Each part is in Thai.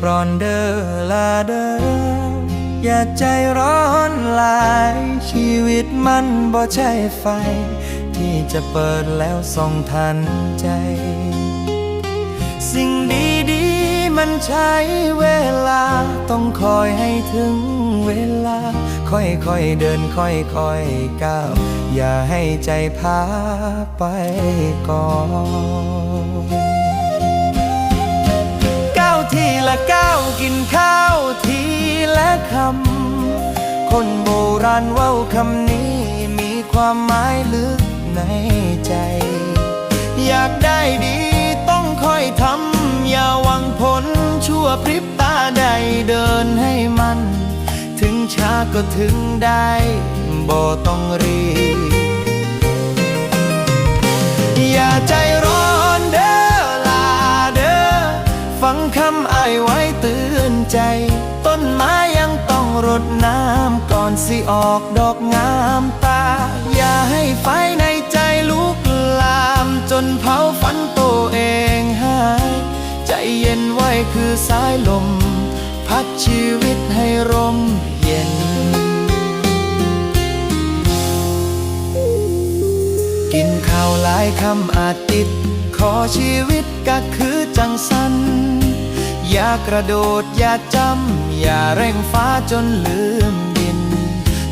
ปรอนเดอลาเดออย่าใจร้อนหลาย ชีวิตมันบ่ใช่ไฟ ที่จะเปิดแล้วส่องทันใจ สิ่งดีๆมันใช้เวลา ต้องคอยให้ถึงเวลา ค่อยๆเดินค่อยๆก้าว อย่าให้ใจพาไปก่อน คำ คนโบราณเว่าคำนี้มีความหมายลึกในใจ อยากได้ดีต้องค่อยทำ อย่าหวังผลชั่วพริบตาใดเดินให้มัน ถึงช้าก็ถึงได้บ่ต้องรีบอย่าใจร้อนเด้อลาเด้อฟังคำอ้ายไว้เตือนใจ รดน้ำก่อนสิออกดอกงามตา อย่าให้ไฟในใจลุกลาม จนเผาฝันตัวเองหาย ใจเย็นไว้คือสายลม พัดชีวิตให้ร่มเย็น กินข้าวหลายคำอาจติด ขอชีวิตก็คือจังสัน อย่ากระโดดอย่าจำ อย่าเร่งฟ้าจนลืมดิน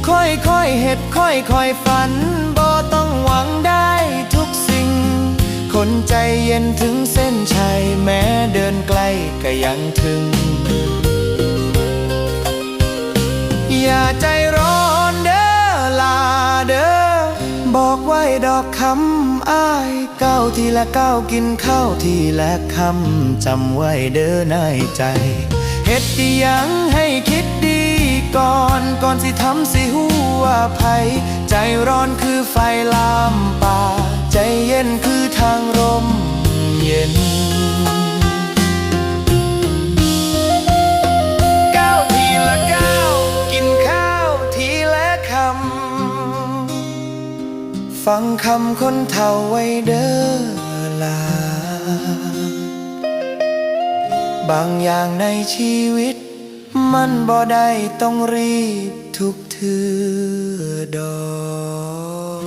ค่อยค่อยเห็ดค่อยค่อยฝันบ่ต้องหวังได้ทุกสิ่ง คนใจเย็นถึงเส้นชัยแม้เดินไกลก็ยังถึง ดอกคำอ้ายก้าวทีละก้าวกินข้าวทีละคำจำไว้เด้อในใจเฮ็ดดียังให้คิดดีก่อนก่อนสิทำสิหัวภัย ใจร้อนคือไฟลามป่า ใจเย็นคือทางลมเย็น ฟังคำคนเฒ่าไว้เด้อลา บางอย่างในชีวิต มันบ่ได้ต้องรีบทุกเทือดอก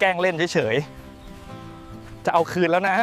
แกล้งเล่นเฉยๆ จะเอาคืนแล้วนะ